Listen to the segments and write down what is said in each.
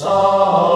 Oh.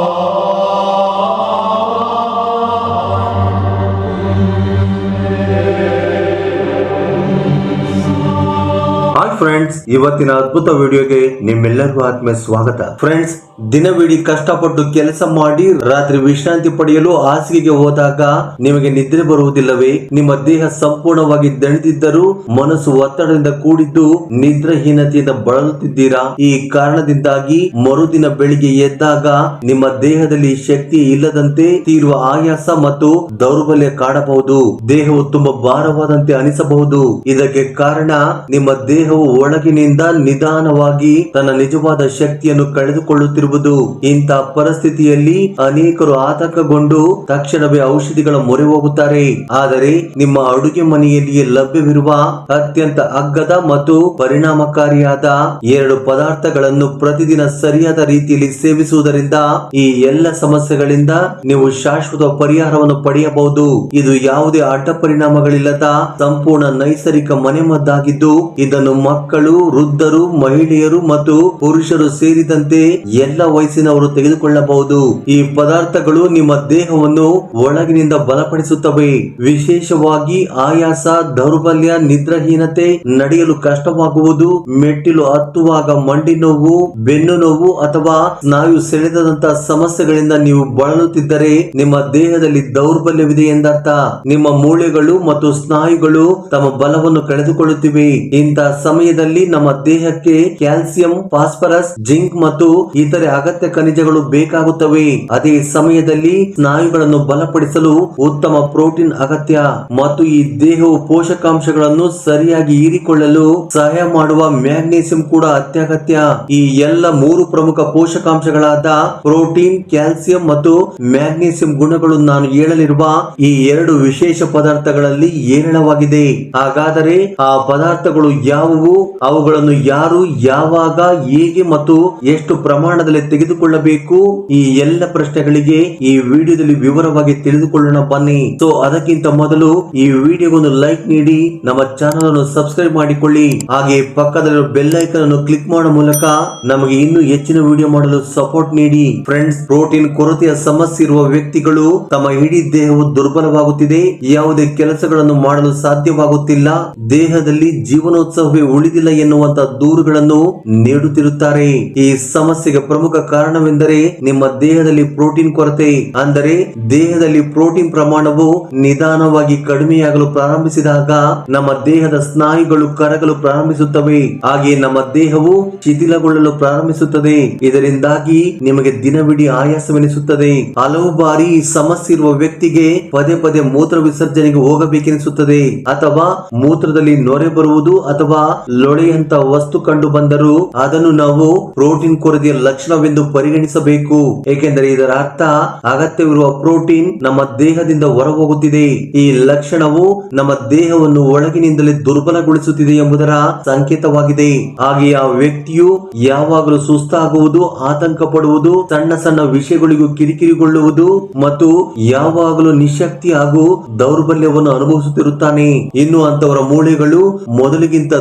Friends ಇವತ್ತಿನ ಅದ್ಭುತ ವಿಡಿಯೋಗೆ ನಿಮ್ಮೆಲ್ಲರಿಗೂ ಆತ್ಮೀಯ ಸ್ವಾಗತ. ಫ್ರೆಂಡ್ಸ್ ದಿನವಿಡೀ ಕಷ್ಟಪಟ್ಟು ಕೆಲಸ ಮಾಡಿ ರಾತ್ರಿ ವಿಶ್ರಾಂತಿ ಪಡೆಯಲು ಹಾಸಿಗೆಗೆ ಹೋದಾಗ ನಿಮಗೆ ನಿದ್ರೆ ಬರುವುದಿಲ್ಲವೇ? ನಿಮ್ಮ ದೇಹ ಸಂಪೂರ್ಣವಾಗಿ ದಣಿದಿದ್ದರೂ ಮನಸ್ಸು ಒತ್ತಡದಿಂದ ಕೂಡಿದ್ದು ನಿದ್ರಾಹೀನತೆಯಿಂದ ಬಳಲುತ್ತಿದ್ದೀರಾ? ಈ ಕಾರಣದಿಂದಾಗಿ ಮರುದಿನ ಬೆಳಿಗ್ಗೆ ಎದ್ದಾಗ ನಿಮ್ಮ ದೇಹದಲ್ಲಿ ಶಕ್ತಿ ಇಲ್ಲದಂತೆ ತೀರುವ ಆಯಾಸ ಮತ್ತು ದೌರ್ಬಲ್ಯ ಕಾಣಬಹುದು. ದೇಹವು ತುಂಬಾ ಭಾರವಾದಂತೆ ಅನಿಸಬಹುದು. ಇದಕ್ಕೆ ಕಾರಣ ನಿಮ್ಮ ದೇಹವು ಒಳಗಿನಿಂದ ನಿಧಾನವಾಗಿ ತನ್ನ ನಿಜವಾದ ಶಕ್ತಿಯನ್ನು ಕಳೆದುಕೊಳ್ಳುತ್ತಿರುವುದು. ಇಂಥ ಪರಿಸ್ಥಿತಿಯಲ್ಲಿ ಅನೇಕರು ಆತಂಕಗೊಂಡು ತಕ್ಷಣವೇ ಔಷಧಿಗಳ ಮೊರೆ ಹೋಗುತ್ತಾರೆ. ಆದರೆ ನಿಮ್ಮ ಅಡುಗೆ ಮನೆಯಲ್ಲಿಯೇ ಲಭ್ಯವಿರುವ ಅತ್ಯಂತ ಅಗ್ಗದ ಮತ್ತು ಪರಿಣಾಮಕಾರಿಯಾದ ಎರಡು ಪದಾರ್ಥಗಳನ್ನು ಪ್ರತಿದಿನ ಸರಿಯಾದ ರೀತಿಯಲ್ಲಿ ಸೇವಿಸುವುದರಿಂದ ಈ ಎಲ್ಲ ಸಮಸ್ಯೆಗಳಿಂದ ನೀವು ಶಾಶ್ವತ ಪರಿಹಾರವನ್ನು ಪಡೆಯಬಹುದು. ಇದು ಯಾವುದೇ ಅಡ್ಡ ಪರಿಣಾಮಗಳಿಲ್ಲದ ಸಂಪೂರ್ಣ ನೈಸರ್ಗಿಕ ಮನೆಮದ್ದಾಗಿದ್ದು, ಇದನ್ನು ಮಕ್ಕಳು ವೃದ್ಧರು, ಮಹಿಳೆಯರು ಮತ್ತು ಪುರುಷರು ಸೇರಿದಂತೆ ಎಲ್ಲ ವಯಸ್ಸಿನವರು ತೆಗೆದುಕೊಳ್ಳಬಹುದು. ಈ ಪದಾರ್ಥಗಳು ನಿಮ್ಮ ದೇಹವನ್ನು ಒಳಗಿನಿಂದ ಬಲಪಡಿಸುತ್ತವೆ. ವಿಶೇಷವಾಗಿ ಆಯಾಸ, ದೌರ್ಬಲ್ಯ, ನಿದ್ರಾಹೀನತೆ ನಡೆಯಲು ಕಷ್ಟವಾಗುವುದು, ಮೆಟ್ಟಿಲು ಹತ್ತುವಾಗ ಮಂಡಿ ನೋವು, ಬೆನ್ನು ನೋವು ಅಥವಾ ಸ್ನಾಯು ಸೆಳೆದಂತಹ ಸಮಸ್ಯೆಗಳಿಂದ ನೀವು ಬಳಲುತ್ತಿದ್ದರೆ ನಿಮ್ಮ ದೇಹದಲ್ಲಿ ದೌರ್ಬಲ್ಯವಿದೆ ಎಂದರ್ಥ. ನಿಮ್ಮ ಮೂಳೆಗಳು ಮತ್ತು ಸ್ನಾಯುಗಳು ತಮ್ಮ ಬಲವನ್ನು ಕಳೆದುಕೊಳ್ಳುತ್ತಿವೆ. ಇಂತಹ ಸಮಯದಲ್ಲಿ ನಮ್ಮ ದೇಹಕ್ಕೆ ಕ್ಯಾಲ್ಸಿಯಂ, ಫಾಸ್ಫರಸ್, ಜಿಂಕ್ ಮತ್ತು ಇತರೆ ಅಗತ್ಯ ಖನಿಜಗಳು ಬೇಕಾಗುತ್ತವೆ. ಅದೇ ಸಮಯದಲ್ಲಿ ಸ್ನಾಯುಗಳನ್ನು ಬಲಪಡಿಸಲು ಉತ್ತಮ ಪ್ರೋಟೀನ್ ಅಗತ್ಯ ಮತ್ತು ಈ ದೇಹವು ಪೋಷಕಾಂಶಗಳನ್ನು ಸರಿಯಾಗಿ ಹೀರಿಕೊಳ್ಳಲು ಸಹಾಯ ಮಾಡುವ ಮ್ಯಾಗ್ನೀಸಿಯಂ ಕೂಡ ಅತ್ಯಗತ್ಯ. ಈ ಎಲ್ಲ ಮೂರು ಪ್ರಮುಖ ಪೋಷಕಾಂಶಗಳಾದ ಪ್ರೋಟೀನ್, ಕ್ಯಾಲ್ಸಿಯಂ ಮತ್ತು ಮ್ಯಾಗ್ನೇಸಿಯಂ ಗುಣಗಳು ನಾನು ಹೇಳಲಿರುವ ಈ ಎರಡು ವಿಶೇಷ ಪದಾರ್ಥಗಳಲ್ಲಿ ಏರಳವಾಗಿದೆ. ಹಾಗಾದರೆ ಆ ಪದಾರ್ಥಗಳು ಯಾವುವು? ಅವುಗಳನ್ನು ಯಾರು ಯಾವಾಗ, ಹೇಗೆ ಮತ್ತು ಎಷ್ಟು ಪ್ರಮಾಣದಲ್ಲಿ ತೆಗೆದುಕೊಳ್ಳಬೇಕು? ಈ ಎಲ್ಲ ಪ್ರಶ್ನೆಗಳಿಗೆ ಈ ವಿಡಿಯೋದಲ್ಲಿ ವಿವರವಾಗಿ ತಿಳಿದುಕೊಳ್ಳೋಣ ಬನ್ನಿ. ಸೊ ಅದಕ್ಕಿಂತ ಮೊದಲು ಈ ವಿಡಿಯೋಗೊಂದು ಲೈಕ್ ನೀಡಿ, ನಮ್ಮ ಚಾನಲ್ ಅನ್ನು ಸಬ್ಸ್ಕ್ರೈಬ್ ಮಾಡಿಕೊಳ್ಳಿ. ಹಾಗೆ ಪಕ್ಕದಲ್ಲಿರುವ ಬೆಲ್ ಐಕನ್ ಅನ್ನು ಕ್ಲಿಕ್ ಮಾಡುವ ಮೂಲಕ ನಮಗೆ ಇನ್ನೂ ಹೆಚ್ಚಿನ ವಿಡಿಯೋ ಮಾಡಲು ಸಪೋರ್ಟ್ ನೀಡಿ. ಫ್ರೆಂಡ್ಸ್ ಪ್ರೋಟೀನ್ ಕೊರತೆಯ ಸಮಸ್ಯೆ ಇರುವ ವ್ಯಕ್ತಿಗಳು ತಮ್ಮ ಇಡೀ ದೇಹವು ದುರ್ಬಲವಾಗುತ್ತಿದೆ. ಯಾವುದೇ ಕೆಲಸಗಳನ್ನು ಮಾಡಲು ಸಾಧ್ಯವಾಗುತ್ತಿಲ್ಲ. ದೇಹದಲ್ಲಿ ಜೀವನೋತ್ಸವವೇ ಉಳಿದಿಲ್ಲ ಎನ್ನುವಂತ ದೂರುಗಳನ್ನು ನೀಡುತ್ತಿರುತ್ತಾರೆ. ಈ ಸಮಸ್ಯೆಗೆ ಪ್ರಮುಖ ಕಾರಣವೆಂದರೆ ನಿಮ್ಮ ದೇಹದಲ್ಲಿ ಪ್ರೋಟೀನ್ ಕೊರತೆ. ಅಂದರೆ ದೇಹದಲ್ಲಿ ಪ್ರೋಟೀನ್ ಪ್ರಮಾಣವು ನಿಧಾನವಾಗಿ ಕಡಿಮೆಯಾಗಲು ಪ್ರಾರಂಭಿಸಿದಾಗ ನಮ್ಮ ದೇಹದ ಸ್ನಾಯುಗಳು ಕರಗಲು ಪ್ರಾರಂಭಿಸುತ್ತವೆ. ಹಾಗೆ ನಮ್ಮ ದೇಹವು ಶಿಥಿಲಗೊಳ್ಳಲು ಪ್ರಾರಂಭಿಸುತ್ತದೆ. ಇದರಿಂದಾಗಿ ನಿಮಗೆ ದಿನವಿಡೀ ಆಯಾಸವೆನಿಸುತ್ತದೆ. ಹಲವು ಬಾರಿ ಸಮಸ್ಯೆ ಇರುವ ವ್ಯಕ್ತಿಗೆ ಪದೇ ಪದೇ ಮೂತ್ರ ವಿಸರ್ಜನೆಗೆ ಹೋಗಬೇಕೆನಿಸುತ್ತದೆ. ಅಥವಾ ಮೂತ್ರದಲ್ಲಿ ನೊರೆ ಬರುವುದು ಅಥವಾ ಲೊಳೆಯಂತ ವಸ್ತು ಕಂಡು ಬಂದರೂ ಅದನ್ನು ನಾವು ಪ್ರೋಟೀನ್ ಕೊರತೆಯ ಲಕ್ಷಣವೆಂದು ಪರಿಗಣಿಸಬೇಕು. ಏಕೆಂದರೆ ಇದರ ಅರ್ಥ ಅಗತ್ಯವಿರುವ ಪ್ರೋಟೀನ್ ನಮ್ಮ ದೇಹದಿಂದ ಹೊರಹೋಗುತ್ತಿದೆ. ಈ ಲಕ್ಷಣವು ನಮ್ಮ ದೇಹವನ್ನು ಒಳಗಿನಿಂದಲೇ ದುರ್ಬಲಗೊಳಿಸುತ್ತಿದೆ ಎಂಬುದರ ಸಂಕೇತವಾಗಿದೆ. ಹಾಗೆ ಆ ವ್ಯಕ್ತಿಯು ಯಾವಾಗಲೂ ಸುಸ್ತಾಗುವುದು ಆತಂಕ ಪಡುವುದು ಸಣ್ಣ ಸಣ್ಣ ವಿಷಯಗಳಿಗೂ ಕಿರಿಕಿರಿಗೊಳ್ಳುವುದು ಮತ್ತು ಯಾವಾಗಲೂ ನಿಶಕ್ತಿ ಹಾಗೂ ದೌರ್ಬಲ್ಯವನ್ನು ಅನುಭವಿಸುತ್ತಿರುತ್ತಾನೆ. ಇನ್ನು ಅಂತವರ ಮೂಳೆಗಳು ಮೊದಲಿಗಿಂತ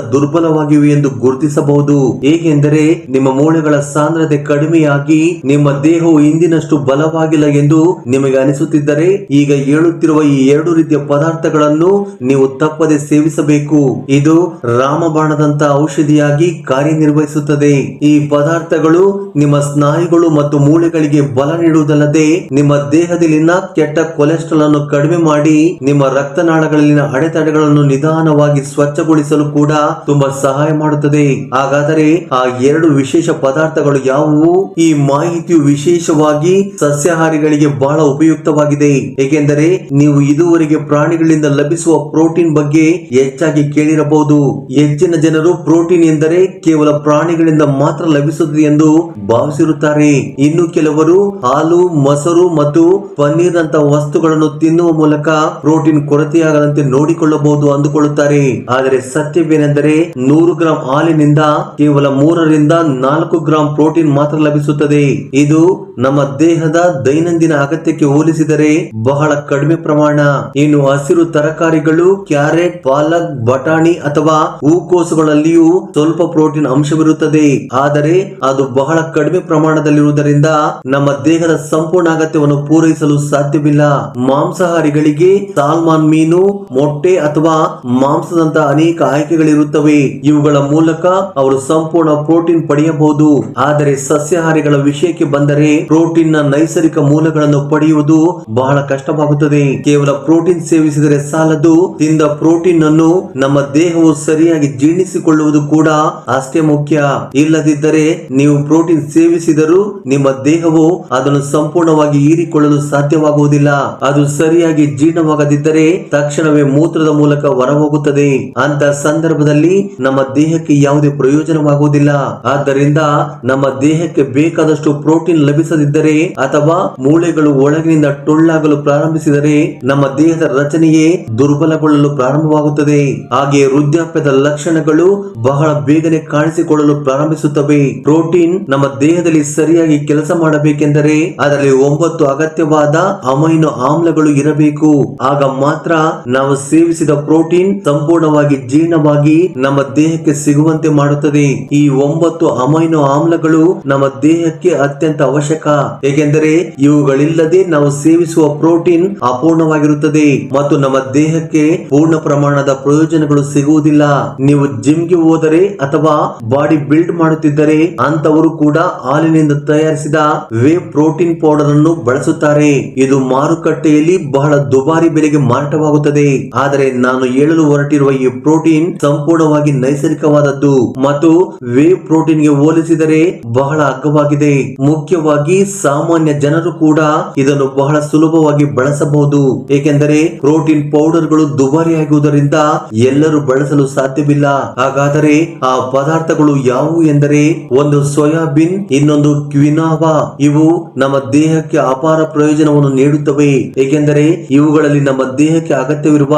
ದುರ್ಬಲವಾಗಿವೆ ಎಂದು ಗುರುತಿಸಬಹುದು. ಏಕೆಂದರೆ ನಿಮ್ಮ ಮೂಳೆಗಳ ಸಾಂದ್ರತೆ ಕಡಿಮೆಯಾಗಿ ನಿಮ್ಮ ದೇಹವು ಇಂದಿನಷ್ಟು ಬಲವಾಗಿಲ್ಲ ಎಂದು ನಿಮಗೆ ಅನಿಸುತ್ತಿದ್ದರೆ ಈಗ ಹೇಳುತ್ತಿರುವ ಈ ಎರಡು ರೀತಿಯ ಪದಾರ್ಥಗಳನ್ನು ನೀವು ತಪ್ಪದೆ ಸೇವಿಸಬೇಕು. ಇದು ರಾಮಬಾಣದಂತ ಔಷಧಿಯಾಗಿ ಕಾರ್ಯನಿರ್ವಹಿಸುತ್ತದೆ. ಈ ಪದಾರ್ಥಗಳು ನಿಮ್ಮ ಸ್ನಾಯುಗಳು ಮತ್ತು ಮೂಳೆಗಳಿಗೆ ಬಲ ನೀಡುವುದಲ್ಲದೆ ನಿಮ್ಮ ದೇಹದಲ್ಲಿನ ಕೆಟ್ಟ ಕೊಲೆಸ್ಟ್ರಾಲ್ ಅನ್ನು ಕಡಿಮೆ ಮಾಡಿ ನಿಮ್ಮ ರಕ್ತನಾಳಗಳಲ್ಲಿನ ಅಡೆತಡೆಗಳನ್ನು ನಿಧಾನವಾಗಿ ಸ್ವಚ್ಛಗೊಳಿಸಲು ಕೂಡ ತುಂಬಾ ಸಹಾಯ ಮಾಡುತ್ತದೆ. ಹಾಗಾದರೆ ಆ ಎರಡು ವಿಶೇಷ ಪದಾರ್ಥಗಳು ಯಾವುವು? ಈ ಮಾಹಿತಿಯು ವಿಶೇಷವಾಗಿ ಸಸ್ಯಾಹಾರಿಗಳಿಗೆ ಬಹಳ ಉಪಯುಕ್ತವಾಗಿದೆ. ಏಕೆಂದರೆ ನೀವು ಇದುವರೆಗೆ ಪ್ರಾಣಿಗಳಿಂದ ಲಭಿಸುವ ಪ್ರೋಟೀನ್ ಬಗ್ಗೆ ಹೆಚ್ಚಾಗಿ ಕೇಳಿರಬಹುದು. ಹೆಚ್ಚಿನ ಜನರು ಪ್ರೋಟೀನ್ ಎಂದರೆ ಕೇವಲ ಪ್ರಾಣಿಗಳಿಂದ ಮಾತ್ರ ಲಭಿಸುತ್ತದೆ ಎಂದು ಭಾವಿಸಿರುತ್ತಾರೆ. ಇನ್ನು ಕೆಲವರು ಹಾಲು, ಮೊಸರು ಮತ್ತು ಪನ್ನೀರ್ ನಂತ ವಸ್ತುಗಳನ್ನು ತಿನ್ನುವ ಮೂಲಕ ಪ್ರೋಟೀನ್ ಕೊರತೆಯಾಗದಂತೆ ನೋಡಿಕೊಳ್ಳಬಹುದು ಅಂದುಕೊಳ್ಳುತ್ತಾರೆ. ಆದರೆ ಸತ್ಯವೇನೆಂದರೆ ನೂರು ನೂರು ಗ್ರಾಂ ಹಾಲಿನಿಂದ ಕೇವಲ ಮೂರರಿಂದ ನಾಲ್ಕು ಗ್ರಾಂ ಪ್ರೋಟೀನ್ ಮಾತ್ರ ಲಭಿಸುತ್ತದೆ. ಇದು ನಮ್ಮ ದೇಹದ ದೈನಂದಿನ ಅಗತ್ಯಕ್ಕೆ ಹೋಲಿಸಿದರೆ ಬಹಳ ಕಡಿಮೆ ಪ್ರಮಾಣ. ಇನ್ನು ಹಸಿರು ತರಕಾರಿಗಳು, ಕ್ಯಾರೆಟ್, ಪಾಲಕ್, ಬಟಾಣಿ ಅಥವಾ ಹೂಕೋಸುಗಳಲ್ಲಿಯೂ ಸ್ವಲ್ಪ ಪ್ರೋಟೀನ್ ಅಂಶವಿರುತ್ತದೆ. ಆದರೆ ಅದು ಬಹಳ ಕಡಿಮೆ ಪ್ರಮಾಣದಲ್ಲಿರುವುದರಿಂದ ನಮ್ಮ ದೇಹದ ಸಂಪೂರ್ಣ ಅಗತ್ಯವನ್ನು ಪೂರೈಸಲು ಸಾಧ್ಯವಿಲ್ಲ. ಮಾಂಸಾಹಾರಿಗಳಿಗೆ ಸಾಲ್ಮಾನ್ ಮೀನು, ಮೊಟ್ಟೆ ಅಥವಾ ಮಾಂಸದಂತಹ ಅನೇಕ ಆಯ್ಕೆಗಳಿರುತ್ತವೆ. ಇವುಗಳ ಮೂಲಕ ಅವರು ಸಂಪೂರ್ಣ ಪ್ರೋಟೀನ್ ಪಡೆಯಬಹುದು. ಆದರೆ ಸಸ್ಯಾಹಾರಿಗಳ ವಿಷಯಕ್ಕೆ ಬಂದರೆ ಪ್ರೋಟೀನ್ನ ನೈಸರ್ಗಿಕ ಮೂಲಗಳನ್ನು ಪಡೆಯುವುದು ಬಹಳ ಕಷ್ಟವಾಗುತ್ತದೆ. ಕೇವಲ ಪ್ರೋಟೀನ್ ಸೇವಿಸಿದರೆ ಸಾಲದು. ತಿಂದ ಪ್ರೋಟೀನ್ ಅನ್ನು ನಮ್ಮ ದೇಹವು ಸರಿಯಾಗಿ ಜೀರ್ಣಿಸಿಕೊಳ್ಳುವುದು ಕೂಡ ಅಷ್ಟೇ ಮುಖ್ಯ. ಇಲ್ಲದಿದ್ದರೆ ನೀವು ಪ್ರೋಟೀನ್ ಸೇವಿಸಿದರೂ ನಿಮ್ಮ ದೇಹವು ಅದನ್ನು ಸಂಪೂರ್ಣವಾಗಿ ಹೀರಿಕೊಳ್ಳಲು ಸಾಧ್ಯವಾಗುವುದಿಲ್ಲ. ಅದು ಸರಿಯಾಗಿ ಜೀರ್ಣವಾಗದಿದ್ದರೆ ತಕ್ಷಣವೇ ಮೂತ್ರದ ಮೂಲಕ ಹೊರಹೋಗುತ್ತದೆ. ಅಂತ ಸಂದರ್ಭದಲ್ಲಿ ನಮ್ಮ ದೇಹಕ್ಕೆ ಯಾವುದೇ ಪ್ರಯೋಜನವಾಗುವುದಿಲ್ಲ. ಆದ್ದರಿಂದ ನಮ್ಮ ದೇಹಕ್ಕೆ ಬೇಕಾದಷ್ಟು ಪ್ರೋಟೀನ್ ಲಭಿಸದಿದ್ದರೆ ಅಥವಾ ಮೂಳೆಗಳು ಒಳಗಿನಿಂದ ಟೊಳ್ಳಾಗಲು ಪ್ರಾರಂಭಿಸಿದರೆ ನಮ್ಮ ದೇಹದ ರಚನೆಯೇ ದುರ್ಬಲಗೊಳ್ಳಲು ಪ್ರಾರಂಭವಾಗುತ್ತದೆ. ಹಾಗೆ ವೃದ್ಧಾಪ್ಯದ ಲಕ್ಷಣಗಳು ಬಹಳ ಬೇಗನೆ ಕಾಣಿಸಿಕೊಳ್ಳಲು ಪ್ರಾರಂಭಿಸುತ್ತವೆ. ಪ್ರೋಟೀನ್ ನಮ್ಮ ದೇಹದಲ್ಲಿ ಸರಿಯಾಗಿ ಕೆಲಸ ಮಾಡಬೇಕೆಂದರೆ ಅದರಲ್ಲಿ ಒಂಬತ್ತು ಅಗತ್ಯವಾದ ಅಮೈನೋ ಆಮ್ಲಗಳು ಇರಬೇಕು. ಆಗ ಮಾತ್ರ ನಾವು ಸೇವಿಸಿದ ಪ್ರೋಟೀನ್ ಸಂಪೂರ್ಣವಾಗಿ ಜೀರ್ಣವಾಗಿ ನಮ್ಮ ದೇಹಕ್ಕೆ ಸಿಗುವಂತೆ ಮಾಡುತ್ತದೆ. ಈ ಒಂಬತ್ತು ಅಮೈನೋ ಆಮ್ಲಗಳು ನಮ್ಮ ದೇಹಕ್ಕೆ ಅತ್ಯಂತ ಅವಶ್ಯಕ. ಏಕೆಂದರೆ ಇವುಗಳಿಲ್ಲದೆ ನಾವು ಸೇವಿಸುವ ಪ್ರೋಟೀನ್ ಅಪೂರ್ಣವಾಗಿರುತ್ತದೆ ಮತ್ತು ನಮ್ಮ ದೇಹಕ್ಕೆ ಪೂರ್ಣ ಪ್ರಮಾಣದ ಪ್ರಯೋಜನಗಳು ಸಿಗುವುದಿಲ್ಲ. ನೀವು ಜಿಮ್ಗೆ ಹೋದರೆ ಅಥವಾ ಬಾಡಿ ಬಿಲ್ಡ್ ಮಾಡುತ್ತಿದ್ದರೆ ಅಂತವರು ಕೂಡ ಹಾಲಿನಿಂದ ತಯಾರಿಸಿದ ವೇ ಪ್ರೋಟೀನ್ ಪೌಡರ್ ಅನ್ನು ಬಳಸುತ್ತಾರೆ. ಇದು ಮಾರುಕಟ್ಟೆಯಲ್ಲಿ ಬಹಳ ದುಬಾರಿ ಬೆಲೆಗೆ ಮಾರಾಟವಾಗುತ್ತದೆ. ಆದರೆ ನಾನು ಹೇಳಲು ಹೊರಟಿರುವ ಈ ಪ್ರೋಟೀನ್ ಸಂಪೂರ್ಣವಾಗಿ ನೈಸರ್ಗಿಕವಾದದ್ದು ಮತ್ತು ವೇ ಪ್ರೋಟೀನ್ಗೆ ಹೋಲಿಸಿದರೆ ಬಹಳ ಅಗ್ಗವಾಗಿದೆ. ಮುಖ್ಯವಾಗಿ ಸಾಮಾನ್ಯ ಜನರು ಕೂಡ ಇದನ್ನು ಬಹಳ ಸುಲಭವಾಗಿ ಬಳಸಬಹುದು. ಏಕೆಂದರೆ ಪ್ರೋಟೀನ್ ಪೌಡರ್ಗಳು ದುಬಾರಿಯಾಗುವುದರಿಂದ ಎಲ್ಲರೂ ಬಳಸಲು ಸಾಧ್ಯವಿಲ್ಲ. ಹಾಗಾದರೆ ಆ ಪದಾರ್ಥಗಳು ಯಾವುವು ಎಂದರೆ ಒಂದು ಸೋಯಾಬೀನ್, ಇನ್ನೊಂದು ಕ್ವಿನಾವಾ. ಇವು ನಮ್ಮ ದೇಹಕ್ಕೆ ಅಪಾರ ಪ್ರಯೋಜನವನ್ನು ನೀಡುತ್ತವೆ. ಏಕೆಂದರೆ ಇವುಗಳಲ್ಲಿ ನಮ್ಮ ದೇಹಕ್ಕೆ ಅಗತ್ಯವಿರುವ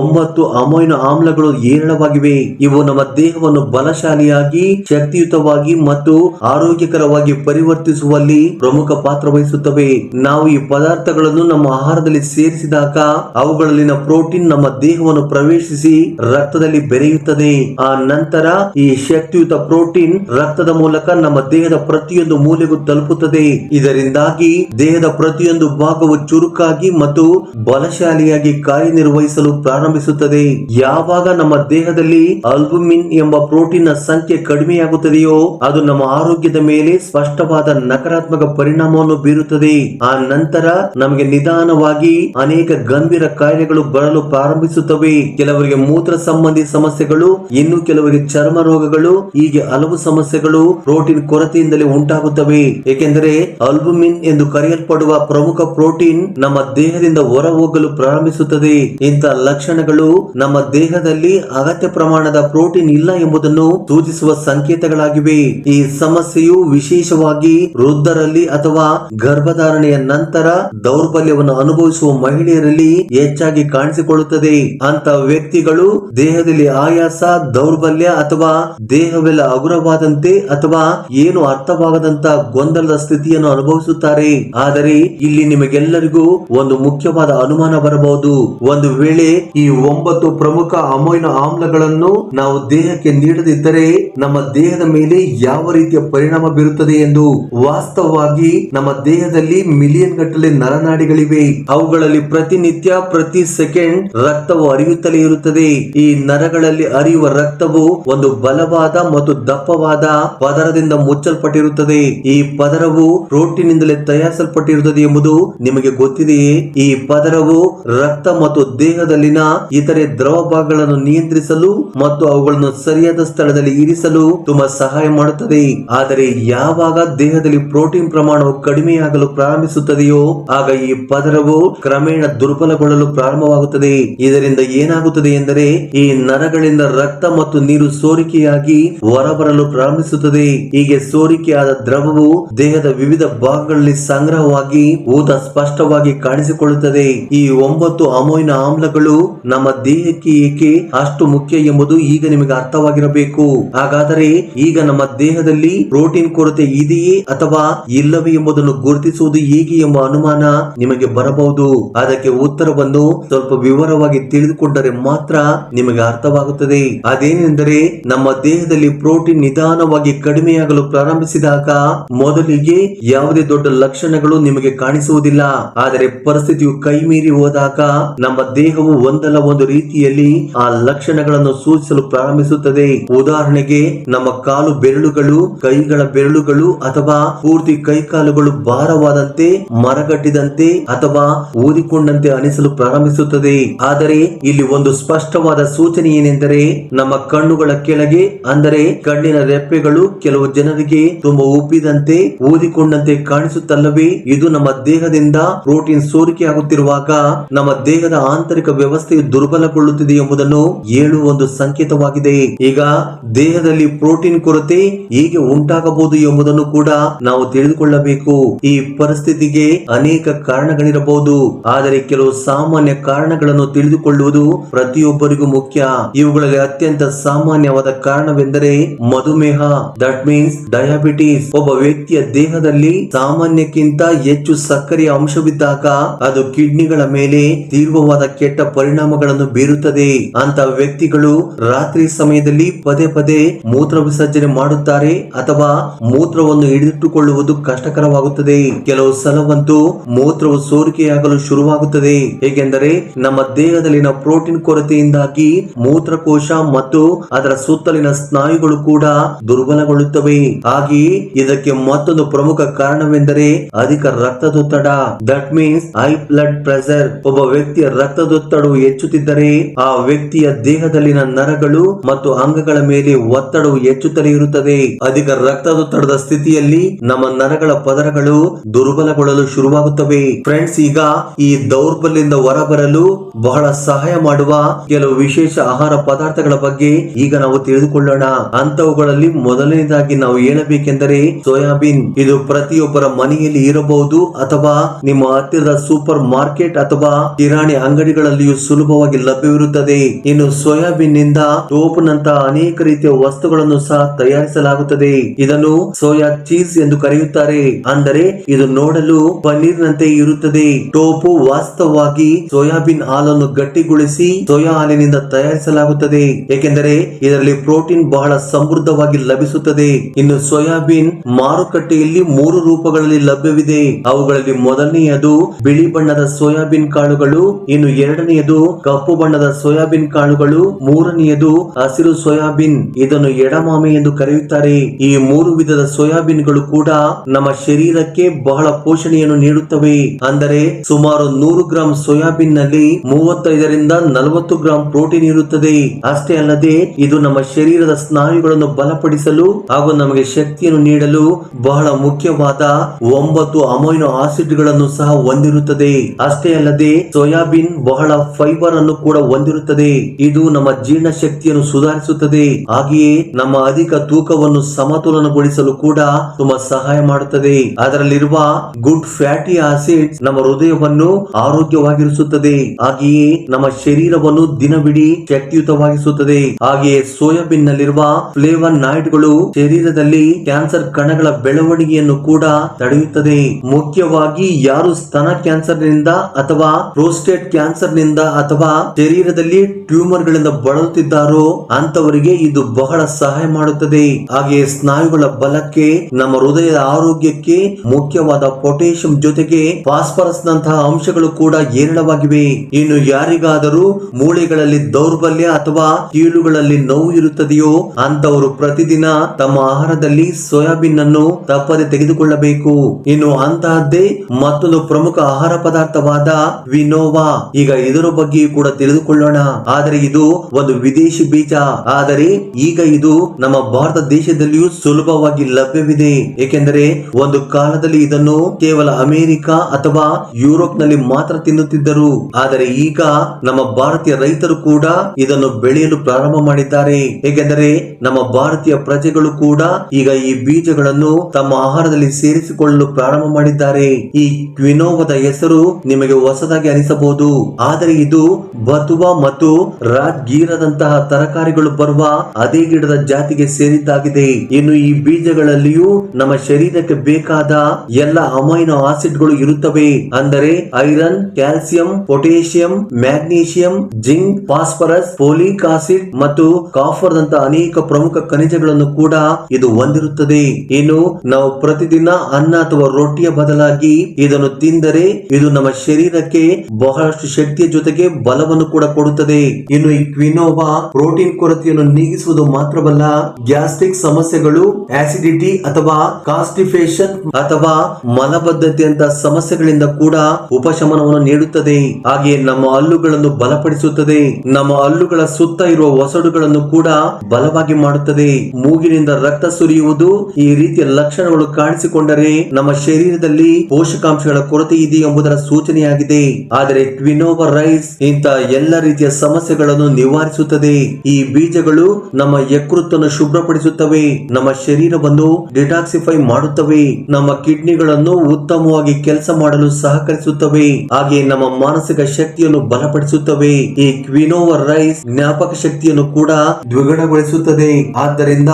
ಒಂಬತ್ತು ಅಮೈನೋ ಆಮ್ಲಗಳು ಏರಳವಾಗಿವೆ ಇವು ನಮ್ಮ ದೇಹವನ್ನು ಬಲಶಾಲಿಯಾಗಿ, ಶಕ್ತಿಯುತವಾಗಿ ಮತ್ತು ಆರೋಗ್ಯಕರವಾಗಿ ಪರಿವರ್ತಿಸುವಲ್ಲಿ ಪ್ರಮುಖ ಪಾತ್ರ ವಹಿಸುತ್ತವೆ. ನಾವು ಈ ಪದಾರ್ಥಗಳನ್ನು ನಮ್ಮ ಆಹಾರದಲ್ಲಿ ಸೇರಿಸಿದಾಗ ಅವುಗಳಲ್ಲಿನ ಪ್ರೋಟೀನ್ ನಮ್ಮ ದೇಹವನ್ನು ಪ್ರವೇಶಿಸಿ ರಕ್ತದಲ್ಲಿ ಬೆರೆಯುತ್ತದೆ. ಆ ನಂತರ ಈ ಶಕ್ತಿಯುತ ಪ್ರೋಟೀನ್ ರಕ್ತದ ಮೂಲಕ ನಮ್ಮ ದೇಹದ ಪ್ರತಿಯೊಂದು ಮೂಲೆಗೂ ತಲುಪುತ್ತದೆ. ಇದರಿಂದಾಗಿ ದೇಹದ ಪ್ರತಿಯೊಂದು ಭಾಗವು ಚುರುಕಾಗಿ ಮತ್ತು ಬಲಶಾಲಿಯಾಗಿ ಕಾರ್ಯನಿರ್ವಹಿಸಲು ಪ್ರಾರಂಭಿಸುತ್ತದೆ. ಯಾವಾಗ ನಮ್ಮ ದೇಹದಲ್ಲಿ ಅಲ್ಬುಮಿನ್ ಎಂಬ ಪ್ರೋಟೀನ್ ಸಂಖ್ಯೆ ಕಡಿಮೆಯಾಗುತ್ತದೆಯೋ, ಅದು ನಮ್ಮ ಆರೋಗ್ಯದ ಮೇಲೆ ಸ್ಪಷ್ಟವಾದ ನಕಾರಾತ್ಮಕ ಪರಿಣಾಮವನ್ನು ಬೀರುತ್ತದೆ. ಆ ನಂತರ ನಮಗೆ ನಿಧಾನವಾಗಿ ಅನೇಕ ಗಂಭೀರ ಕಾಯಿಲೆಗಳು ಬರಲು ಪ್ರಾರಂಭಿಸುತ್ತವೆ. ಕೆಲವರಿಗೆ ಮೂತ್ರ ಸಂಬಂಧಿ ಸಮಸ್ಯೆಗಳು, ಇನ್ನು ಕೆಲವರಿಗೆ ಚರ್ಮ ರೋಗಗಳು, ಹೀಗೆ ಹಲವು ಸಮಸ್ಯೆಗಳು ಪ್ರೋಟೀನ್ ಕೊರತೆಯಿಂದಲೇ ಉಂಟಾಗುತ್ತವೆ. ಏಕೆಂದರೆ ಅಲ್ಬುಮಿನ್ ಎಂದು ಕರೆಯಲ್ಪಡುವ ಪ್ರಮುಖ ಪ್ರೋಟೀನ್ ನಮ್ಮ ದೇಹದಿಂದ ಹೊರ ಹೋಗಲು ಪ್ರಾರಂಭಿಸುತ್ತದೆ. ಇಂತಹ ಲಕ್ಷಣಗಳು ನಮ್ಮ ದೇಹದಲ್ಲಿ ಅಗತ್ಯ ಪ್ರಮಾಣದ ಪ್ರೋಟೀನ್ ಇಲ್ಲ ಎಂಬುದನ್ನು ಸೂಚಿಸುವ ಸಂಕೇತಗಳಾಗಿವೆ. ಈ ಸಮಸ್ಯೆಯು ವಿಶೇಷವಾಗಿ ವೃದ್ಧರಲ್ಲಿ ಅಥವಾ ಗರ್ಭಧಾರಣೆಯ ನಂತರ ದೌರ್ಬಲ್ಯವನ್ನು ಅನುಭವಿಸುವ ಮಹಿಳೆಯರಲ್ಲಿ ಹೆಚ್ಚಾಗಿ ಕಾಣಿಸಿಕೊಳ್ಳುತ್ತದೆ. ಅಂತ ವ್ಯಕ್ತಿಗಳು ದೇಹದಲ್ಲಿ ಆಯಾಸ, ದೌರ್ಬಲ್ಯ ಅಥವಾ ದೇಹವೆಲ್ಲ ಹಗುರವಾದಂತೆ ಅಥವಾ ಏನು ಅರ್ಥವಾಗದಂತ ಗೊಂದಲದ ಸ್ಥಿತಿಯನ್ನು ಅನುಭವಿಸುತ್ತಾರೆ. ಆದರೆ ಇಲ್ಲಿ ನಿಮಗೆಲ್ಲರಿಗೂ ಒಂದು ಮುಖ್ಯವಾದ ಅನುಮಾನ ಬರಬಹುದು. ಒಂದು ವೇಳೆ ಈ ಒಂಬತ್ತು ಪ್ರಮುಖ ಅಮೈನೋ ಆಮ್ಲಗಳನ್ನು ನಾವು ದೇಹಕ್ಕೆ ನೀಡದಿದ್ದರೆ ನಮ್ಮ ದೇಹದ ಮೇಲೆ ಯಾವ ರೀತಿಯ ಪರಿಣಾಮ ಬೀರುತ್ತದೆ ಎಂದು ವಾಸ್ತವವಾಗಿ ನಮ್ಮ ದೇಹದಲ್ಲಿ ಮಿಲಿಯನ್ ಗಟ್ಟಲೆ ನರನಾಡಿಗಳಿವೆ. ಅವುಗಳಲ್ಲಿ ಪ್ರತಿನಿತ್ಯ, ಪ್ರತಿ ಸೆಕೆಂಡ್ ರಕ್ತವು ಅರಿಯುತ್ತಲೇ ಇರುತ್ತದೆ. ಈ ನರಗಳಲ್ಲಿ ಹರಿಯುವ ರಕ್ತವು ಒಂದು ಬಲವಾದ ಮತ್ತು ದಪ್ಪವಾದ ಪದರದಿಂದ ಮುಚ್ಚಲ್ಪಟ್ಟಿರುತ್ತದೆ. ಈ ಪದರವು ಪ್ರೋಟೀನಿಂದಲೇ ತಯಾರಿಸಲ್ಪಟ್ಟಿರುತ್ತದೆ ಎಂಬುದು ನಿಮಗೆ ಗೊತ್ತಿದೆಯೇ? ಈ ಪದರವು ರಕ್ತ ಮತ್ತು ದೇಹದಲ್ಲಿನ ಇತರೆ ದ್ರವ ಭಾಗಗಳನ್ನು ನಿಯಂತ್ರಿಸಲು ಮತ್ತು ಅವುಗಳನ್ನು ಸರಿಯಾದ ಸ್ಥಳದಲ್ಲಿ ಇರಿಸಲು ತುಂಬಾ ಸಹಾಯ ಮಾಡುತ್ತದೆ. ಆದರೆ ಯಾವಾಗ ದೇಹದಲ್ಲಿ ಪ್ರೋಟೀನ್ ಪ್ರಮಾಣವು ಕಡಿಮೆಯಾಗಲು ಪ್ರಾರಂಭಿಸುತ್ತದೆಯೋ, ಆಗ ಈ ಪದರವು ಕ್ರಮೇಣ ದುರ್ಬಲಗೊಳ್ಳಲು ಪ್ರಾರಂಭವಾಗುತ್ತದೆ. ಇದರಿಂದ ಏನಾಗುತ್ತದೆ ಎಂದರೆ, ಈ ನರಗಳಿಂದ ರಕ್ತ ಮತ್ತು ನೀರು ಸೋರಿಕೆಯಾಗಿ ಹೊರಬರಲು ಪ್ರಾರಂಭಿಸುತ್ತದೆ. ಹೀಗೆ ಸೋರಿಕೆಯಾದ ದ್ರವವು ದೇಹದ ವಿವಿಧ ಭಾಗಗಳಲ್ಲಿ ಸಂಗ್ರಹವಾಗಿ ಊತ ಸ್ಪಷ್ಟವಾಗಿ ಕಾಣಿಸಿಕೊಳ್ಳುತ್ತದೆ. ಈ ಒಂಬತ್ತು ಅಮೋಯಿನ ಆಮ್ಲಗಳು ನಮ್ಮ ದೇಹಕ್ಕೆ ಏಕೆ ಅಷ್ಟು ಮುಖ್ಯ ಎಂಬುದು ಈಗ ನಿಮಗೆ ನಿಮಗೆ ಅರ್ಥವಾಗಿರಬೇಕು. ಹಾಗಾದರೆ ಈಗ ನಮ್ಮ ದೇಹದಲ್ಲಿ ಪ್ರೋಟೀನ್ ಕೊರತೆ ಇದೆಯೇ ಅಥವಾ ಇಲ್ಲವೇ ಎಂಬುದನ್ನು ಗುರುತಿಸುವುದು ಹೇಗೆ ಎಂಬ ಅನುಮಾನ ನಿಮಗೆ ಬರಬಹುದು. ಅದಕ್ಕೆ ಉತ್ತರವನ್ನು ಸ್ವಲ್ಪ ವಿವರವಾಗಿ ತಿಳಿದುಕೊಂಡರೆ ಮಾತ್ರ ನಿಮಗೆ ಅರ್ಥವಾಗುತ್ತದೆ. ಅದೇನೆಂದರೆ ನಮ್ಮ ದೇಹದಲ್ಲಿ ಪ್ರೋಟೀನ್ ನಿಧಾನವಾಗಿ ಕಡಿಮೆಯಾಗಲು ಪ್ರಾರಂಭಿಸಿದಾಗ ಮೊದಲಿಗೆ ಯಾವುದೇ ದೊಡ್ಡ ಲಕ್ಷಣಗಳು ನಿಮಗೆ ಕಾಣಿಸುವುದಿಲ್ಲ. ಆದರೆ ಪರಿಸ್ಥಿತಿಯು ಕೈಮೀರಿ ಹೋದಾಗ ನಮ್ಮ ದೇಹವು ಒಂದಲ್ಲ ಒಂದು ರೀತಿಯಲ್ಲಿ ಆ ಲಕ್ಷಣಗಳನ್ನು ಸೂಚಿಸಲು ಪ್ರಾರಂಭಿಸುತ್ತದೆ. ಉದಾಹರಣೆಗೆ, ನಮ್ಮ ಕಾಲು ಬೆರಳುಗಳು, ಕೈಗಳ ಬೆರಳುಗಳು ಅಥವಾ ಪೂರ್ತಿ ಕೈಕಾಲುಗಳು ಭಾರವಾದಂತೆ, ಮರಗಟ್ಟಿದಂತೆ ಅಥವಾ ಊದಿಕೊಂಡಂತೆ ಅನಿಸಲು ಪ್ರಾರಂಭಿಸುತ್ತದೆ. ಆದರೆ, ಇಲ್ಲಿ ಒಂದು ಸ್ಪಷ್ಟವಾದ ಸೂಚನೆ ಏನೆಂದರೆ, ನಮ್ಮ ಕಣ್ಣುಗಳ ಕೆಳಗೆ, ಅಂದರೆ ಕಣ್ಣಿನ ರೆಪ್ಪೆಗಳು ಕೆಲವು ಜನರಿಗೆ ತುಂಬಾ ಉಬ್ಬಿದಂತೆ, ಊದಿಕೊಂಡಂತೆ ಕಾಣಿಸುತ್ತಲ್ಲವೇ? ಇದು ನಮ್ಮ ದೇಹದಿಂದ ಪ್ರೋಟೀನ್ ಸೋರಿಕೆಯಾಗುತ್ತಿರುವಾಗ ನಮ್ಮ ದೇಹದ ಆಂತರಿಕ ವ್ಯವಸ್ಥೆಯು ದುರ್ಬಲಗೊಳ್ಳುತ್ತಿದೆ ಎಂಬುದನ್ನು ಏಳು ಒಂದು ಸಂಕೇತವಾಗಿದೆ. ಈಗ ದೇಹದಲ್ಲಿ ಪ್ರೋಟೀನ್ ಕೊರತೆ ಹೇಗೆ ಉಂಟಾಗಬಹುದು ಎಂಬುದನ್ನು ಕೂಡ ನಾವು ತಿಳಿದುಕೊಳ್ಳಬೇಕು. ಈ ಪರಿಸ್ಥಿತಿಗೆ ಅನೇಕ ಕಾರಣಗಳಿರಬಹುದು. ಆದರೆ ಕೆಲವು ಸಾಮಾನ್ಯ ಕಾರಣಗಳನ್ನು ತಿಳಿದುಕೊಳ್ಳುವುದು ಪ್ರತಿಯೊಬ್ಬರಿಗೂ ಮುಖ್ಯ. ಇವುಗಳಲ್ಲಿ ಅತ್ಯಂತ ಸಾಮಾನ್ಯವಾದ ಕಾರಣವೆಂದರೆ ಮಧುಮೇಹ. ದಟ್ ಮೀನ್ಸ್ ಡಯಾಬಿಟಿಸ್ ಒಬ್ಬ ವ್ಯಕ್ತಿಯ ದೇಹದಲ್ಲಿ ಸಾಮಾನ್ಯಕ್ಕಿಂತ ಹೆಚ್ಚು ಸಕ್ಕರೆಯ ಅಂಶವಿದ್ದಾಗ ಅದು ಕಿಡ್ನಿಗಳ ಮೇಲೆ ತೀವ್ರವಾದ ಕೆಟ್ಟ ಪರಿಣಾಮಗಳನ್ನು ಬೀರುತ್ತದೆ. ಅಂತ ವ್ಯಕ್ತಿಗಳು ರಾತ್ರಿ ಸಮಯದಲ್ಲಿ ಪದೇ ಪದೇ ಮೂತ್ರ ವಿಸರ್ಜನೆ ಮಾಡುತ್ತಾರೆ ಅಥವಾ ಮೂತ್ರವನ್ನು ಹಿಡಿದಿಟ್ಟುಕೊಳ್ಳುವುದು ಕಷ್ಟಕರವಾಗುತ್ತದೆ. ಕೆಲವು ಸಲವಂತೂ ಮೂತ್ರವು ಸೋರಿಕೆಯಾಗಲು ಶುರುವಾಗುತ್ತದೆ. ಏಕೆಂದರೆ ನಮ್ಮ ದೇಹದಲ್ಲಿನ ಪ್ರೋಟೀನ್ ಕೊರತೆಯಿಂದಾಗಿ ಮೂತ್ರಕೋಶ ಮತ್ತು ಅದರ ಸುತ್ತಲಿನ ಸ್ನಾಯುಗಳು ಕೂಡ ದುರ್ಬಲಗೊಳ್ಳುತ್ತವೆ. ಹಾಗೆಯೇ ಇದಕ್ಕೆ ಮತ್ತೊಂದು ಪ್ರಮುಖ ಕಾರಣವೆಂದರೆ ಅಧಿಕ ರಕ್ತದೊತ್ತಡ. That means high blood pressure ಒಬ್ಬ ವ್ಯಕ್ತಿಯ ರಕ್ತದೊತ್ತಡವು ಹೆಚ್ಚುತ್ತಿದ್ದರೆ ಆ ವ್ಯಕ್ತಿಯ ದೇಹದಲ್ಲಿನ ನರಗಳು ಮತ್ತು ಅಂಗಗಳ ಮೇಲೆ ಒತ್ತಡವು ಹೆಚ್ಚುತ್ತಲೇ ಇರುತ್ತದೆ. ಅಧಿಕ ರಕ್ತದೊತ್ತಡದ ಸ್ಥಿತಿಯಲ್ಲಿ ನಮ್ಮ ನರಗಳ ಪದರಗಳು ದುರ್ಬಲಗೊಳ್ಳಲು ಶುರುವಾಗುತ್ತವೆ. ಫ್ರೆಂಡ್ಸ್, ಈಗ ಈ ದೌರ್ಬಲ್ಯದಿಂದ ಹೊರಬರಲು ಬಹಳ ಸಹಾಯ ಮಾಡುವ ಕೆಲವು ವಿಶೇಷ ಆಹಾರ ಪದಾರ್ಥಗಳ ಬಗ್ಗೆ ಈಗ ನಾವು ತಿಳಿದುಕೊಳ್ಳೋಣ. ಅಂತವುಗಳಲ್ಲಿ ಮೊದಲನೇದಾಗಿ ನಾವು ಹೇಳಬೇಕೆಂದರೆ ಸೋಯಾಬೀನ್. ಇದು ಪ್ರತಿಯೊಬ್ಬರ ಮನೆಯಲ್ಲಿ ಇರಬಹುದು ಅಥವಾ ನಿಮ್ಮ ಹತ್ತಿರದ ಸೂಪರ್ ಮಾರ್ಕೆಟ್ ಅಥವಾ ಕಿರಾಣಿ ಅಂಗಡಿಗಳಲ್ಲಿಯೂ ಸುಲಭವಾಗಿ ಲಭ್ಯವಿರುತ್ತದೆ. ಇನ್ನು ಸೋಯಾಬೀನ್ನಿಂದ ಟೋಪ್ ನಂತಹ ಅನೇಕ ರೀತಿಯ ವಸ್ತುಗಳನ್ನು ಸಹ ತಯಾರಿಸಲಾಗುತ್ತದೆ. ಇದನ್ನು ಸೋಯಾ ಚೀಸ್ ಎಂದು ಕರೆಯುತ್ತಾರೆ. ಅಂದರೆ ಇದು ನೋಡಲು ಪನ್ನೀರ್ ನಂತೆ ಇರುತ್ತದೆ. ಟೋಪು ವಾಸ್ತವವಾಗಿ ಸೋಯಾಬೀನ್ ಹಾಲನ್ನು ಗಟ್ಟಿಗೊಳಿಸಿ ಸೋಯಾ ಹಾಲಿನಿಂದ ತಯಾರಿಸಲಾಗುತ್ತದೆ. ಏಕೆಂದರೆ ಇದರಲ್ಲಿ ಪ್ರೋಟೀನ್ ಬಹಳ ಸಮೃದ್ಧವಾಗಿ ಲಭಿಸುತ್ತದೆ. ಇನ್ನು ಸೋಯಾಬೀನ್ ಮಾರುಕಟ್ಟೆಯಲ್ಲಿ ಮೂರು ರೂಪಗಳಲ್ಲಿ ಲಭ್ಯವಿದೆ. ಅವುಗಳಲ್ಲಿ ಮೊದಲನೆಯದು ಬಿಳಿ ಬಣ್ಣದ ಸೋಯಾಬೀನ್ ಕಾಳುಗಳು, ಇನ್ನು ಎರಡನೆಯದು ಕಪ್ಪು ಬಣ್ಣದ ಸೋಯಾಬೀನ್ ಕಾಳುಗಳು, ಮೂರನೆಯದು ಹಸಿರು ಸೋಯಾಬೀನ್. ಇದನ್ನು ಎಡಮಾಮೆ ಎಂದು ಕರೆಯುತ್ತಾರೆ. ಈ ಮೂರು ವಿಧದ ಸೋಯಾಬೀನ್ಗಳು ಕೂಡ ನಮ್ಮ ಶರೀರಕ್ಕೆ ಬಹಳ ಪೋಷಣೆಯನ್ನು ನೀಡುತ್ತವೆ. ಅಂದರೆ ಸುಮಾರು ನೂರು ಗ್ರಾಂ ಸೋಯಾಬೀನ್ನಲ್ಲಿ ಮೂವತ್ತೈದರಿಂದ ನಲವತ್ತು ಗ್ರಾಂ ಪ್ರೋಟೀನ್ ಇರುತ್ತದೆ. ಅಷ್ಟೇ ಅಲ್ಲದೆ ಇದು ನಮ್ಮ ಶರೀರದ ಸ್ನಾಯುಗಳನ್ನು ಬಲಪಡಿಸಲು ಹಾಗೂ ನಮಗೆ ಶಕ್ತಿಯನ್ನು ನೀಡಲು ಬಹಳ ಮುಖ್ಯವಾದ ಒಂಬತ್ತು ಅಮೈನೋ ಆಸಿಡ್ಗಳನ್ನು ಸಹ ಹೊಂದಿರುತ್ತದೆ. ಅಷ್ಟೇ ಅಲ್ಲದೆ ಸೋಯಾಬೀನ್ ಬಹಳ ಫೈಬರ್ ಅನ್ನು ಕೂಡ ಹೊಂದಿರುತ್ತದೆ. ಇದು ನಮ್ಮ ಜೀರ್ಣ ಶಕ್ತಿಯನ್ನು ಸುಧಾರಿಸುತ್ತದೆ. ಹಾಗೆಯೇ ನಮ್ಮ ಅಧಿಕ ತೂಕವನ್ನು ಸಮತೋಲನಗೊಳಿಸಲು ಕೂಡ ತುಂಬಾ ಸಹಾಯ ಮಾಡುತ್ತದೆ. ಅದರಲ್ಲಿರುವ ಗುಡ್ ಫ್ಯಾಟಿ ಆಸಿಡ್ಸ್ ನಮ್ಮ ಹೃದಯವನ್ನು ಆರೋಗ್ಯವಾಗಿರಿಸುತ್ತದೆ. ಹಾಗೆಯೇ ನಮ್ಮ ಶರೀರವನ್ನು ದಿನವಿಡೀ ಶಕ್ತಿಯುತವಾಗಿಸುತ್ತದೆ. ಹಾಗೆಯೇ ಸೋಯಾಬೀನ್ ನಲ್ಲಿರುವ ಫ್ಲೇವನಾಯ್ಡ್ಗಳು ಶರೀರದಲ್ಲಿ ಕ್ಯಾನ್ಸರ್ ಕಣಗಳ ಬೆಳವಣಿಗೆಯನ್ನು ಕೂಡ ತಡೆಯುತ್ತದೆ. ಮುಖ್ಯವಾಗಿ ಯಾರು ಸ್ತನ ಕ್ಯಾನ್ಸರ್ನಿಂದ ಅಥವಾ ಪ್ರೋಸ್ಟೇಟ್ ಕ್ಯಾನ್ಸರ್ನಿಂದ ಅಥವಾ ಶರೀರದಲ್ಲಿ ಟ್ಯೂಮರ್ ಗಳಿಂದ ಬಳಲುತ್ತಿದ್ದಾರೋ ಅಂತವರಿಗೆ ಇದು ಬಹಳ ಸಹಾಯ ಮಾಡುತ್ತದೆ. ಹಾಗೆ ಸ್ನಾಯುಗಳ ಬಲಕ್ಕೆ, ನಮ್ಮ ಹೃದಯದ ಆರೋಗ್ಯಕ್ಕೆ ಮುಖ್ಯವಾದ ಪೊಟ್ಯಾಷಿಯಂ ಜೊತೆಗೆ ಫಾಸ್ಫರಸ್ ನಂತಹ ಅಂಶಗಳು ಕೂಡ ಹೇರಳವಾಗಿವೆ ಇನ್ನು ಯಾರಿಗಾದರೂ ಮೂಳೆಗಳಲ್ಲಿ ದೌರ್ಬಲ್ಯ ಅಥವಾ ಕೀಳುಗಳಲ್ಲಿ ನೋವು ಇರುತ್ತದೆಯೋ ಅಂತವರು ಪ್ರತಿದಿನ ತಮ್ಮ ಆಹಾರದಲ್ಲಿ ಸೋಯಾಬೀನ್ ಅನ್ನು ತಪ್ಪದೆ ತೆಗೆದುಕೊಳ್ಳಬೇಕು. ಇನ್ನು ಅಂತಹದ್ದೇ ಮತ್ತೊಂದು ಪ್ರಮುಖ ಆಹಾರ ಪದಾರ್ಥವಾದ ವಿನೋವಾ. ಈಗ ಇದರ ಬಗ್ಗೆಯೂ ಕೂಡ ತಿಳಿದುಕೊಳ್ಳೋಣ. ಆದರೆ ಇದು ಒಂದು ವಿದೇಶಿ ಆದರೆ ಈಗ ಇದು ನಮ್ಮ ಭಾರತ ದೇಶದಲ್ಲಿಯೂ ಸುಲಭವಾಗಿ ಲಭ್ಯವಿದೆ. ಏಕೆಂದರೆ ಒಂದು ಕಾಲದಲ್ಲಿ ಇದನ್ನು ಕೇವಲ ಅಮೆರಿಕ ಅಥವಾ ಯುರೋಪ್ನಲ್ಲಿ ಮಾತ್ರ ತಿನ್ನುತ್ತಿದ್ದರು. ಆದರೆ ಈಗ ನಮ್ಮ ಭಾರತೀಯ ರೈತರು ಕೂಡ ಇದನ್ನು ಬೆಳೆಯಲು ಪ್ರಾರಂಭ ಮಾಡಿದ್ದಾರೆ. ಏಕೆಂದರೆ ನಮ್ಮ ಭಾರತೀಯ ಪ್ರಜೆಗಳು ಕೂಡ ಈಗ ಈ ಬೀಜಗಳನ್ನು ತಮ್ಮ ಆಹಾರದಲ್ಲಿ ಸೇರಿಸಿಕೊಳ್ಳಲು ಪ್ರಾರಂಭ ಮಾಡಿದ್ದಾರೆ. ಈ ಕ್ವಿನೋವದ ಹೆಸರು ನಿಮಗೆ ಹೊಸದಾಗಿ ಅನಿಸಬಹುದು. ಆದರೆ ಇದು ಬತುವ ಮತ್ತು ರಾಜ್ಗೀರದಂತಹ ತರಕಾರಿ ತರಕಾರಿಗಳು ಬರುವ ಅದೇ ಗಿಡದ ಜಾತಿಗೆ ಸೇರಿದ್ದಾಗಿದೆ. ಇನ್ನು ಈ ಬೀಜಗಳಲ್ಲಿಯೂ ನಮ್ಮ ಶರೀರಕ್ಕೆ ಬೇಕಾದ ಎಲ್ಲ ಅಮೈನೋ ಆಸಿಡ್ಗಳು ಇರುತ್ತವೆ. ಅಂದರೆ iron, calcium potassium magnesium, zinc, phosphorus folic acid ಮತ್ತು ಕಾಫರ್ ದಂತ ಅನೇಕ ಪ್ರಮುಖ ಖನಿಜಗಳನ್ನು ಕೂಡ ಇದು ಹೊಂದಿರುತ್ತದೆ. ಇನ್ನು ನಾವು ಪ್ರತಿದಿನ ಅನ್ನ ಅಥವಾ ರೊಟ್ಟಿಯ ಬದಲಾಗಿ ಇದನ್ನು ತಿಂದರೆ ಇದು ನಮ್ಮ ಶರೀರಕ್ಕೆ ಬಹಳಷ್ಟು ಶಕ್ತಿಯ ಜೊತೆಗೆ ಬಲವನ್ನು ಕೂಡ ಕೊಡುತ್ತದೆ. ಇನ್ನು ಈ ಕ್ವಿನೋವಾ ಪ್ರೋಟೀನ್ ಕೊರತೆಯನ್ನು ನೀಗಿಸುವುದು ಮಾತ್ರವಲ್ಲ, ಗ್ಯಾಸ್ಟ್ರಿಕ್ ಸಮಸ್ಯೆಗಳು ಆಸಿಡಿಟಿ ಅಥವಾ ಕಾಸ್ಟಿಫೇಷನ್ ಅಥವಾ ಮಲಬದ್ಧತೆಯಂತಹ ಸಮಸ್ಯೆಗಳಿಂದ ಕೂಡ ಉಪಶಮನವನ್ನು ನೀಡುತ್ತದೆ. ಹಾಗೆಯೇ ನಮ್ಮ ಹಲ್ಲುಗಳನ್ನು ಬಲಪಡಿಸುತ್ತದೆ. ನಮ್ಮ ಹಲ್ಲುಗಳ ಸುತ್ತ ಇರುವ ಒಸಡುಗಳನ್ನು ಕೂಡ ಬಲವಾಗಿ ಮಾಡುತ್ತದೆ. ಮೂಗಿನಿಂದ ರಕ್ತ ಸುರಿಯುವುದು ಈ ರೀತಿಯ ಲಕ್ಷಣಗಳು ಕಾಣಿಸಿಕೊಂಡರೆ ನಮ್ಮ ಶರೀರದಲ್ಲಿ ಪೋಷಕಾಂಶಗಳ ಕೊರತೆ ಇದೆ ಎಂಬುದರ ಸೂಚನೆಯಾಗಿದೆ. ಆದರೆ ಕ್ವಿನೋವಾ ರೈಸ್ ಇಂತಹ ಎಲ್ಲ ರೀತಿಯ ಸಮಸ್ಯೆಗಳನ್ನು ನಿವಾರಿಸುತ್ತದೆ. ಈ ಬೀಜಗಳು ನಮ್ಮ ಯಕೃತ್ತನ್ನು ಶುಭ್ರಪಡಿಸುತ್ತವೆ, ನಮ್ಮ ಶರೀರವನ್ನು ಡಿಟಾಕ್ಸಿಫೈ ಮಾಡುತ್ತವೆ, ನಮ್ಮ ಕಿಡ್ನಿಗಳನ್ನು ಉತ್ತಮವಾಗಿ ಕೆಲಸ ಮಾಡಲು ಸಹಕರಿಸುತ್ತವೆ, ಹಾಗೆ ನಮ್ಮ ಮಾನಸಿಕ ಶಕ್ತಿಯನ್ನು ಬಲಪಡಿಸುತ್ತವೆ. ಈ ಕ್ವಿನೋವಾ ರೈಸ್ ಜ್ಞಾಪಕ ಶಕ್ತಿಯನ್ನು ಕೂಡ ದ್ವಿಗುಣಗೊಳಿಸುತ್ತದೆ. ಆದ್ದರಿಂದ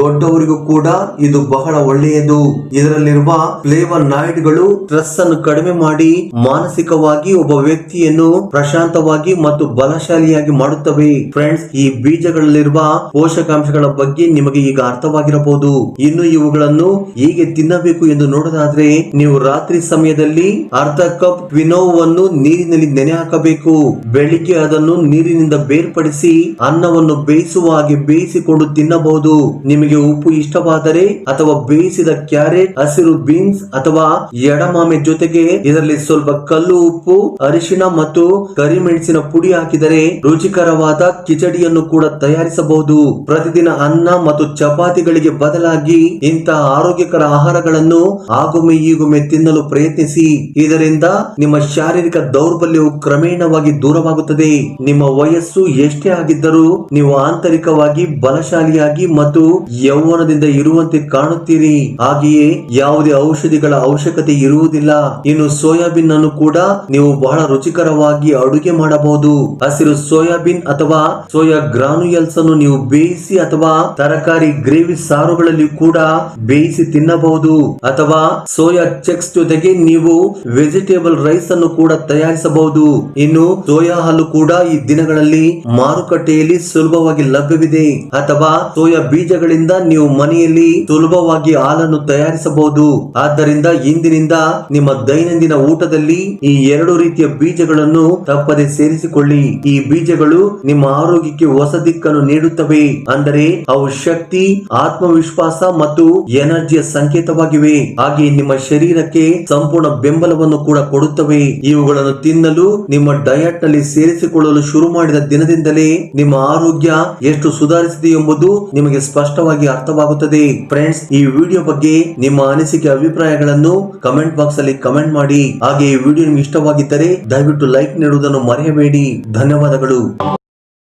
ದೊಡ್ಡವರಿಗೂ ಕೂಡ ಇದು ಬಹಳ ಒಳ್ಳೆಯದು. ಇದರಲ್ಲಿರುವ ಫ್ಲೇವನಾಯ್ಡ್ಗಳು ಸ್ಟ್ರೆಸ್ ಅನ್ನು ಕಡಿಮೆ ಮಾಡಿ ಮಾನಸಿಕವಾಗಿ ಒಬ್ಬ ವ್ಯಕ್ತಿಯನ್ನು ಪ್ರಶಾಂತವಾಗಿ ಮತ್ತು ಬಲಶಾಲಿಯಾಗಿ ಮಾಡುತ್ತವೆ. ಫ್ರೆಂಡ್ಸ್, ಈ ಬೀಜಗಳಲ್ಲಿರುವ ಪೋಷಕಾಂಶಗಳ ಬಗ್ಗೆ ನಿಮಗೆ ಈಗ ಅರ್ಥವಾಗಿರಬಹುದು. ಇನ್ನು ಇವುಗಳನ್ನು ಹೇಗೆ ತಿನ್ನಬೇಕು ಎಂದು ನೋಡೋದಾದ್ರೆ, ನೀವು ರಾತ್ರಿ ಸಮಯದಲ್ಲಿ ಅರ್ಧ ಕಪ್ ಕ್ವಿನೋವನ್ನು ನೀರಿನಲ್ಲಿ ನೆನೆ ಹಾಕಬೇಕು. ಬೆಳಿಗ್ಗೆ ಅದನ್ನು ನೀರಿನಿಂದ ಬೇರ್ಪಡಿಸಿ ಅನ್ನವನ್ನು ಬೇಯಿಸುವ ಹಾಗೆ ಬೇಯಿಸಿಕೊಂಡು ತಿನ್ನಬಹುದು. ನಿಮಗೆ ಉಪ್ಪು ಇಷ್ಟವಾದರೆ ಅಥವಾ ಬೇಯಿಸಿದ ಕ್ಯಾರೆಟ್, ಹಸಿರು ಬೀನ್ಸ್ ಅಥವಾ ಎಡಮಾಮೆ ಜೊತೆಗೆ ಇದರಲ್ಲಿ ಸ್ವಲ್ಪ ಕಲ್ಲು ಉಪ್ಪು, ಅರಿಶಿಣ ಮತ್ತು ಕರಿಮೆಣಸಿನ ಪುಡಿ ಹಾಕಿದರೆ ರುಚಿಕರವಾದ ಕಿಚಡಿಯನ್ನು ಕೂಡ ತಯಾರಿಸಬಹುದು. ಪ್ರತಿದಿನ ಅನ್ನ ಮತ್ತು ಚಪಾತಿಗಳಿಗೆ ಬದಲಾಗಿ ಇಂತಹ ಆರೋಗ್ಯಕರ ಆಹಾರಗಳನ್ನು ಆಗೊಮ್ಮೆ ಈಗೊಮ್ಮೆ ತಿನ್ನಲು ಪ್ರಯತ್ನಿಸಿ. ಇದರಿಂದ ನಿಮ್ಮ ಶಾರೀರಿಕ ದೌರ್ಬಲ್ಯವು ಕ್ರಮೇಣವಾಗಿ ದೂರವಾಗುತ್ತದೆ. ನಿಮ್ಮ ವಯಸ್ಸು ಎಷ್ಟೇ ಆಗಿದ್ದರೂ ನೀವು ಆಂತರಿಕವಾಗಿ ಬಲಶಾಲಿಯಾಗಿ ಮತ್ತು ಯೌವನದಿಂದ ಇರುವಂತೆ ಕಾಣುತ್ತೀರಿ. ಹಾಗೆಯೇ ಯಾವುದೇ ಔಷಧಿಗಳ ಅವಶ್ಯಕತೆ ಇರುವುದಿಲ್ಲ. ಇನ್ನು ಸೋಯಾಬೀನ್ ಅನ್ನು ಕೂಡ ನೀವು ಬಹಳ ರುಚಿಕರವಾಗಿ ಅಡುಗೆ ಮಾಡಬಹುದು. ಹಸಿರು ಸೋಯಾಬೀನ್ ಅಥವಾ ಸೋಯಾ ಗ್ರಾನುಯಲ್ಸ್ ಅನ್ನು ನೀವು ಬೇಯಿಸಿ ಅಥವಾ ತರಕಾರಿ ಗ್ರೇವಿ ಸಾರುಗಳಲ್ಲಿ ಕೂಡ ಬೇಯಿಸಿ ತಿನ್ನಬಹುದು. ಅಥವಾ ಸೋಯಾ ಚೆಕ್ಸ್ ಜೊತೆಗೆ ನೀವು ವೆಜಿಟೇಬಲ್ ರೈಸ್ ಅನ್ನು ಕೂಡ ತಯಾರಿಸಬಹುದು. ಇನ್ನು ಸೋಯಾ ಹಾಲು ಕೂಡ ಈ ದಿನಗಳಲ್ಲಿ ಮಾರುಕಟ್ಟೆಯಲ್ಲಿ ಸುಲಭವಾಗಿ ಲಭ್ಯವಿದೆ. ಅಥವಾ ಸೋಯಾ ಬೀಜಗಳಿಂದ ನೀವು ಮನೆಯಲ್ಲಿ ಸುಲಭವಾಗಿ ಹಾಲನ್ನು ತಯಾರಿಸಬಹುದು. ಆದ್ದರಿಂದ ಇಂದಿನಿಂದ ನಿಮ್ಮ ದೈನಂದಿನ ಊಟದಲ್ಲಿ ಈ ಎರಡು ರೀತಿಯ ಬೀಜಗಳನ್ನು ತಪ್ಪದೆ ಸೇರಿಸಿಕೊಳ್ಳಿ. ಈ ಬೀಜಗಳು ನಿಮ್ಮ ಆರೋಗ್ಯಕ್ಕೆ ಹೊಸ ದಿಕ್ಕನ್ನು ನೀಡುತ್ತವೆ. ಅಂದರೆ ಅವು ಶಕ್ತಿ, ಆತ್ಮವಿಶ್ವಾಸ ಮತ್ತು ಎನರ್ಜಿಯ ಸಂಕೇತವಾಗಿವೆ. ಹಾಗೆ ನಿಮ್ಮ ಶರೀರಕ್ಕೆ ಸಂಪೂರ್ಣ ಬೆಂಬಲವನ್ನು ಕೂಡ ಕೊಡುತ್ತವೆ. ಇವುಗಳನ್ನು ತಿನ್ನಲು, ನಿಮ್ಮ ಡಯಟ್ನಲ್ಲಿ ಸೇರಿಸಿಕೊಳ್ಳಲು ಶುರು ಮಾಡಿದ ದಿನದಿಂದಲೇ ನಿಮ್ಮ ಆರೋಗ್ಯ ಎಷ್ಟು ಸುಧಾರಿಸಿದೆ ಎಂಬುದು ನಿಮಗೆ ಸ್ಪಷ್ಟವಾಗಿ ಅರ್ಥವಾಗುತ್ತದೆ. ಫ್ರೆಂಡ್ಸ್ ಈ ವಿಡಿಯೋ ಬಗ್ಗೆ ನಿಮ್ಮ ಅನಿಸಿಕೆ, ಅಭಿಪ್ರಾಯಗಳನ್ನು ಕಮೆಂಟ್ ಬಾಕ್ಸ್ ಅಲ್ಲಿ ಕಮೆಂಟ್ ಮಾಡಿ. ಹಾಗೆ ಈ ವಿಡಿಯೋ ನಿಮ್ಗೆ ಇಷ್ಟವಾಗಿದ್ದರೆ ದಯವಿಟ್ಟು ಲೈಕ್ ನೀಡುವುದನ್ನು ಮರೆಯಬೇಡಿ. ಧನ್ಯವಾದಗಳು.